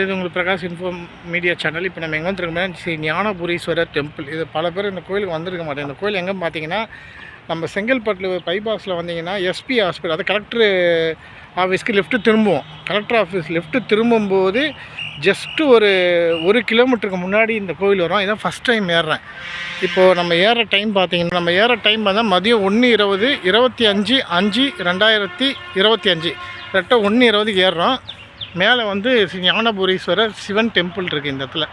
இது உங்களுக்கு Prakash இன்ஃபோம் media channel இப்போ நம்ம எங்கே வந்துருக்கோம்னா ஸ்ரீ ஞானபுரீஸ்வரர் டெம்பிள் இது பல பேர் இந்த கோயிலுக்கு வந்திருக்க மாட்டேன் இந்த கோயில் எங்கே பார்த்தீங்கன்னா நம்ம செங்கல்பட்டில் பைபாஸில் வந்தீங்கன்னா எஸ்பி ஹாஸ்பிட்டல் அது கலெக்டர் ஆஃபீஸ்க்கு லெஃப்ட்டு திரும்புவோம். கலெக்டர் ஆஃபீஸ் லெஃப்ட்டு திரும்பும்போது ஜஸ்ட்டு ஒரு ஒரு கிலோமீட்டருக்கு முன்னாடி இந்த கோயில் வரும். இதான் ஃபஸ்ட் டைம் ஏறுறேன். இப்போது நம்ம ஏற டைம் பார்த்தீங்கன்னா நம்ம ஏற டைம் பார்த்தா மதியம் ஒன்று இருபது இருபத்தி அஞ்சு அஞ்சு ரெண்டாயிரத்தி இருபத்தி அஞ்சு. கரெக்டாக ஒன்று இருபதுக்கு ஏறுறோம். மேலே வந்து ஸ்ரீ ஞானபுரீஸ்வரர் சிவன் டெம்பிள் இருக்குது இந்த இடத்துல.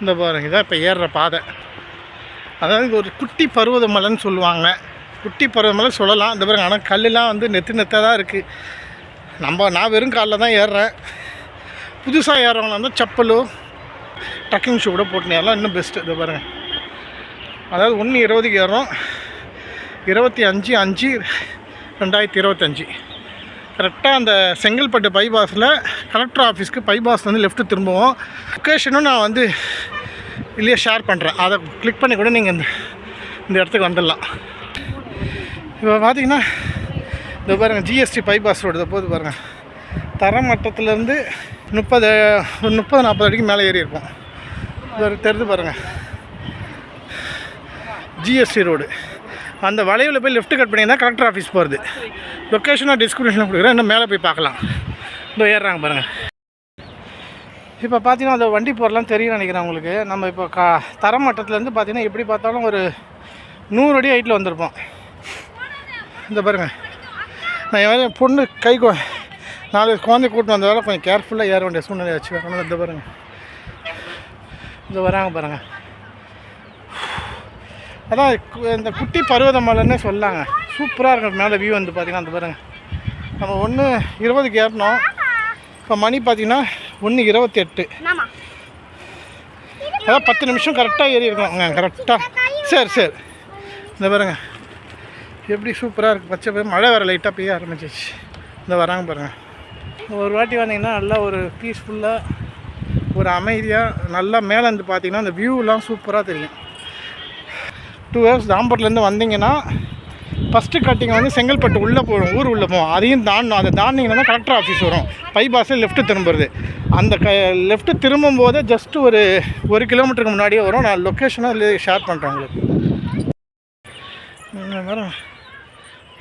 இந்த பாருங்க இதான் இப்போ ஏறுற பாதை. அதாவது ஒரு குட்டி பருவதமலைன்னு சொல்லுவாங்க. குட்டி பருவதமலை சொல்லலாம். இந்த பாருங்க ஆனால் கல்லுலாம் வந்து நெத்து நெத்தாக தான் இருக்குது நம்ம நான் வெறும் காலில் தான் ஏறுறேன். புதுசாக ஏறவங்களா இருந்தால் செப்பலோ ட்ரக்கிங் ஷூ கூட போட்டுன்னு ஏறலாம். இன்னும் பெஸ்ட்டு இதை பாருங்கள் அதாவது ஒன்று இருபதுக்கு ஏறுறோம். இருபத்தி அஞ்சு அஞ்சு ரெண்டாயிரத்தி இருபத்தஞ்சி கரெக்டாக அந்த செங்கல்பட்டு பைபாஸில் கலெக்டர் ஆஃபீஸ்க்கு பைபாஸ் வந்து லெஃப்ட்டு திரும்புவோம். லொக்கேஷனும் நான் வந்து இல்லையே ஷேர் பண்ணுறேன் அதை கிளிக் பண்ணி கூட நீங்கள் இந்த இந்த இடத்துக்கு வந்துடலாம். இப்போ பார்த்தீங்கன்னா இந்த பாருங்கள் ஜிஎஸ்டி பைபாஸ் ரோடு இதை போது பாருங்கள் தரமட்டத்துலேருந்து முப்பது ஒரு முப்பது நாற்பது அடிக்கு மேலே ஏறி இருப்போம் இது தெரிஞ்சு பாருங்கள் ஜிஎஸ்டி ரோடு அந்த வளைவில் போய் லெஃப்ட் கட் பண்ணிங்கன்னா கலெக்டர் ஆஃபீஸ் போகிறது லொக்கேஷனாக டிஸ்கிரிப்ஷனில் கொடுக்குறேன். இன்னும் மேலே போய் பார்க்கலாம். இதோ ஏறுறாங்க பாருங்கள் இப்போ பார்த்தீங்கன்னா அந்த வண்டி போகிறலாம் தெரியும் நினைக்கிறேன் உங்களுக்கு. நம்ம இப்போ கா தரமட்டத்துலேருந்து பார்த்தீங்கன்னா எப்படி பார்த்தாலும் ஒரு நூறு அடி ஹைட்டில் வந்திருப்போம். இந்த பாருங்கள் நான் என் பொண்ணு கை நாலு குழந்தை கூட்டு வந்ததால் கொஞ்சம் கேர்ஃபுல்லாக ஏற வேண்டிய சூழ்நிலை வச்சு வரணும் இந்த பாருங்கள் இந்த வராங்க பாருங்கள் அதான் இந்த குட்டி பருவதமலைன்னே சொல்லாங்க. சூப்பராக இருக்கும் மேலே வியூ வந்து பார்த்தீங்கன்னா அந்த பாருங்க. நம்ம ஒன்று இருபதுக்கு ஏறினோம் இப்போ மணி பார்த்தீங்கன்னா ஒன்று இருபத்தி எட்டு அதான் பத்து நிமிஷம் கரெக்டாக ஏறி இருக்கோம் கரெக்டாக சரி சரி. இந்த பாருங்க. எப்படி சூப்பராக இருக்குது பச்சை மழை வர லைட்டாக பெய்ய ஆரம்பிச்சிச்சு இந்த வராங்க பாருங்கள் ஒரு வாட்டி வந்தீங்கன்னா நல்லா ஒரு பீஸ்ஃபுல்லாக ஒரு அமைதியாக நல்லா மேலே இருந்து பார்த்தீங்கன்னா அந்த வியூலாம் சூப்பராக தெரியும். டூ ஹவர்ஸ் தாம்பரத்துலேருந்து வந்தீங்கன்னா ஃபஸ்ட்டு கட்டிங் வந்து செங்கல்பட்டு உள்ளே போகும் ஊர் உள்ளே போகும் அதையும் தாண்டணும் அதை தாண்டிங்கன்னா தான் கலெக்டர் ஆஃபீஸ் வரும். பைபாஸில் லெஃப்ட்டு திரும்புறது. அந்த க லெஃப்ட்டு திரும்பும் போதே ஜஸ்ட்டு ஒரு ஒரு கிலோமீட்டருக்கு முன்னாடியே வரும். நான் லொக்கேஷனை அதில் ஷேர் பண்ணுறேன் உங்களுக்கு.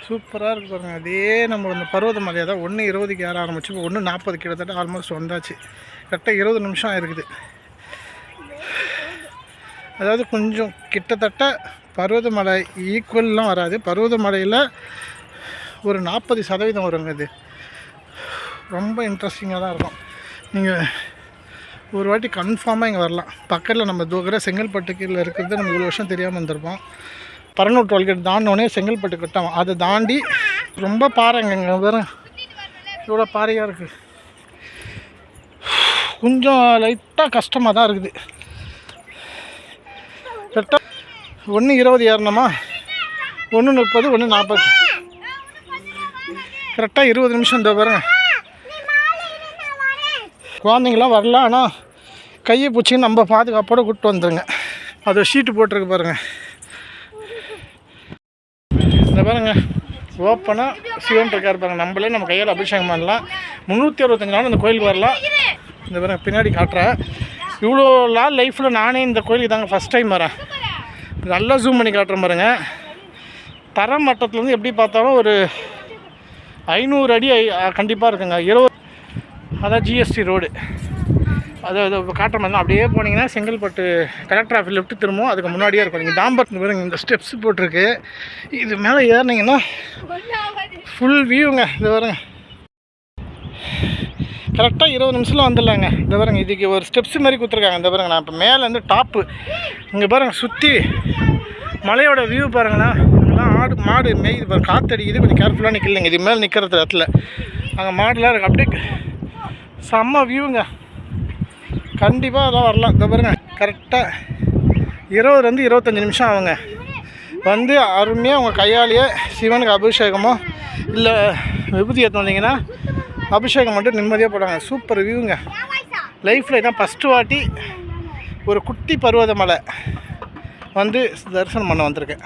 சூப்பராக இருக்கு பாருங்க. அதே நம்ம இந்த பருவத மலையை தான் ஒன்று இருபதுக்கு ஏற ஆரம்பிச்சு இப்போ ஒன்று நாற்பது கிட்டத்தட்ட ஆல்மோஸ்ட் வந்தாச்சு. கரெக்டாக இருபது நிமிஷம் இருக்குது அதாவது கொஞ்சம் கிட்டத்தட்ட பருவதமலை ஈக்குவல்லாம் வராது. பருவதமலையில் ஒரு நாற்பது சதவீதம் வருங்க இது. ரொம்ப இன்ட்ரெஸ்டிங்காக தான் இருக்கும். நீங்கள் ஒரு வாட்டி கன்ஃபார்மாக இங்கே வரலாம். பக்கத்தில் நம்ம தூக்கிற செங்கல்பட்டு கீழே இருக்கிறது நம்ம இவ்வளோ வருஷம் தெரியாமல் வந்திருப்போம். பரநூறு டோல்கேட் தாண்டோடனே செங்கல்பட்டு கட்டம் அதை தாண்டி ரொம்ப பாறைங்க இங்கே வேறு இவ்வளோ பாறையாக இருக்குது கொஞ்சம் லைட்டாக கஷ்டமாக தான் இருக்குது. கரெக்டாக ஒன்று இருபது ஏறணுமா? ஒன்று முப்பது ஒன்று நாற்பது கரெக்டாக இருபது நிமிஷம் இந்த பாருங்க. குழந்தைங்களாம் வரலாம் ஆனால் கையை பிடிச்சி நம்ம பாதுகாப்போடு கூப்பிட்டு வந்துருங்க. அது ஷீட்டு போட்டிருக்கு பாருங்க. இந்த பாருங்க ஓப்பனாக சிவன் இருக்கார் பாருங்க. நம்மளே நம்ம கையால் அபிஷேகம் பண்ணலாம். முந்நூற்றி அறுபத்தஞ்சு நாள் இந்த கோயிலுக்கு வரலாம். இந்த பாருங்க பின்னாடி காட்டுறேன். இவ்வளோ நாள் லைஃப்பில் நானே இந்த கோயிலுக்கு தாங்க ஃபஸ்ட் டைம் வரேன். நல்லா ஜூம் பண்ணி காட்டுறேன் பாருங்க. தர மட்டத்துலேருந்து எப்படி பார்த்தாலும் ஒரு ஐநூறு அடி கண்டிப்பாக இருக்குங்க. இருபது அதான் ஜிஎஸ்டி ரோடு அது அது காட்டுற மாதிரி அப்படியே போனீங்கன்னா செங்கல்பட்டு கலெக்டர் ஆஃபீஸ் லெஃப்ட் திரும்பவும் அதுக்கு முன்னாடியே இருக்கும். நீங்கள் தாம்பரத்தில் பாருங்க இந்த ஸ்டெப்ஸ் போட்டிருக்கு. இது மேலே ஏறினீங்கன்னா ஃபுல் வியூங்க இது பாருங்க. கரெக்டாக இருபது நிமிஷத்தில் வந்துடலாங்க. இந்த பாருங்க இதுக்கு ஒரு ஸ்டெப்ஸ் மாதிரி கொடுத்துருக்காங்க. இந்த பாருங்க நான் இப்போ மேலேருந்து டாப்பு இங்கே பாருங்க சுற்றி மலையோட வியூ பாருங்கண்ணா அங்கெல்லாம் ஆடு மாடு மேய்து பாருங்க காற்றடிக்குது கொஞ்சம் கேர்ஃபுல்லாக நிற்கலைங்க இது மேலே நிற்கிறது இடத்துல. அங்கே மாடுலாம் இருக்குது அப்படியே செம்ம வியூங்க கண்டிப்பாக அதான் வரலாம். இந்த பாருங்க. கரெக்டாக இருபதுலேருந்து இருபத்தஞ்சி நிமிஷம் ஆகுங்க. வந்து அருமையாக உங்கள் கையாலேயே சிவனுக்கு அபிஷேகமோ இல்லை விபூதி எடுத்து வந்தீங்கன்னா அபிஷேகம் மட்டும் நிம்மதியாக போடுவாங்க. சூப்பர் வியூங்க லைஃப்பில் இதான் ஃபஸ்ட்டு வாட்டி ஒரு குட்டி பருவத மலை. வந்து தரிசனம் பண்ண வந்திருக்கேன்.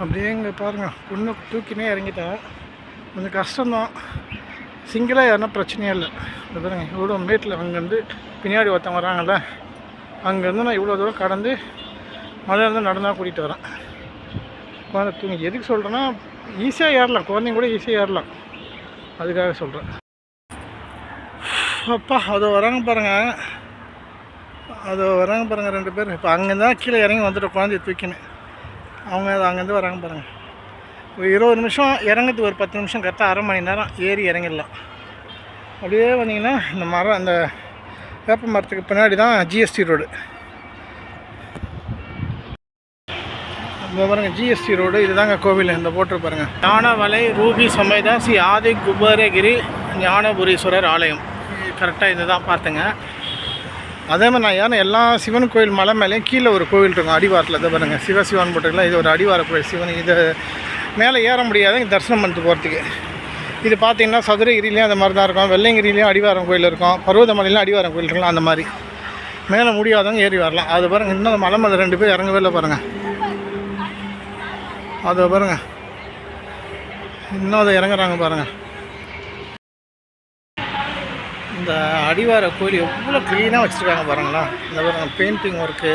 அப்படியே இங்கே பாருங்கள் பொண்ணு தூக்கினே இறங்கிட்டேன் கொஞ்சம் கஷ்டம்தான். சிங்கிளாக யாருன்னா பிரச்சனையே இல்லை. இந்த பாருங்க இவ்வளோ மேட்டில் அங்கேருந்து பின்னாடி ஒருத்தவங்க வராங்கல்ல அங்கேருந்து நான் இவ்வளோ தூரம் கடந்து மழையிலேருந்து நடந்தால் கூட்டிகிட்டு வரேன். குழந்தை தூங்கி எதுக்கு சொல்கிறேன்னா ஈஸியாக ஏறலாம். குழந்தைங்க கூட ஈஸியாக ஏறலாம். அதுக்காக சொல்கிறேன் அப்பா அதை வராங்க பாருங்கள் அது வராங்க பாருங்கள் ரெண்டு பேர். இப்போ அங்கேருந்து தான் கீழே இறங்கி வந்துட்டு குழந்தைய தூக்கினேன். அவங்க அங்கேருந்து வராங்க பாருங்கள் ஒரு இருபது நிமிஷம் இறங்குறதுக்கு ஒரு பத்து நிமிஷம் கரெக்டாக அரை மணி நேரம் ஏறி இறங்கிடலாம். அப்படியே வந்தீங்கன்னா இந்த மரம் அந்த வேப்ப மரத்துக்கு பின்னாடி தான் ஜிஎஸ்டி ரோடு இந்த பாருங்க ஜிஎஸ்டி ரோடு இதுதாங்க கோவில் இந்த போட்டு பாருங்க. ஞானவலை ரூபி சமேதா ஸ்ரீ ஆதி குபேரகிரி ஞானபுரீஸ்வரர் ஆலயம். கரெக்டாக இதுதான் பார்த்துங்க அதே மாதிரி நான் ஏன்னா எல்லா சிவன் கோயில் மலை மேலேயும் கீழே ஒரு கோவில் இருக்கும் அடிவாரத்தில். இதை பாருங்க சிவசிவன் போட்டுக்கலாம் இது ஒரு அடிவார கோயில். சிவன் இது மேலே ஏற முடியாது தரிசனம் பண்ணிட்டு போகிறதுக்கு இது பார்த்தீங்கன்னா சதுரகிரிலையும் அந்த மாதிரி தான் இருக்கும். வெள்ளைங்கிரிலையும் அடிவாரம் கோயில் இருக்கும். பருவதமலையிலும் அடிவாரம் கோயில் இருக்கலாம் அந்த மாதிரி. மேலே முடியாதவங்க ஏறி வரலாம். அது பாருங்கள் இன்னும் மலை மேலே ரெண்டு பேர் இறங்கவே இல்லை பாருங்கள் அதை பாருங்கள் இன்னும் அதை இறங்குறாங்க பாருங்கள் இந்த அடிவார கோயில் எவ்வளோ க்ளீனாக வச்சுருக்காங்க பாருங்களா. இந்த பாருங்க பெயிண்டிங் ஒர்க்கு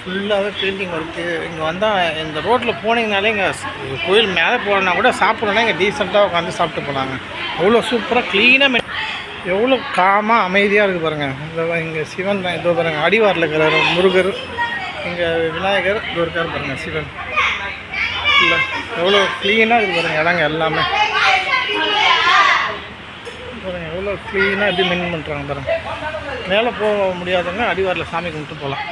ஃபுல்லாகவே பெயிண்டிங் ஒர்க்கு இங்கே வந்தால் இந்த ரோட்டில் போனீங்கனாலே இங்கே கோயில் மேலே போகலன்னா கூட சாப்பிட்றோன்னா இங்கே டீசெண்டாக உட்காந்து சாப்பிட்டு போனாங்க அவ்வளோ சூப்பராக க்ளீனாக எவ்வளோ காமாக அமைதியாக இருக்குது பாருங்கள் இந்த இங்கே சிவன் தான் இதோ பாருங்கள் அடிவாரில் இருக்கிற முருகர் இங்கே விநாயகர் இதோ இருக்கார் பாருங்கள் சிவன். இல்லை எவ்வளோ க்ளீனாக இருக்குது பாருங்கள் இடங்க எல்லாமே. எவ்வளோ க்ளீனாக எப்படி மெயின் பண்ணுறாங்க பாருங்கள் மேலே போக முடியாதவங்க அடிவாரில் சாமி கும்பிட்டு போகலாம்.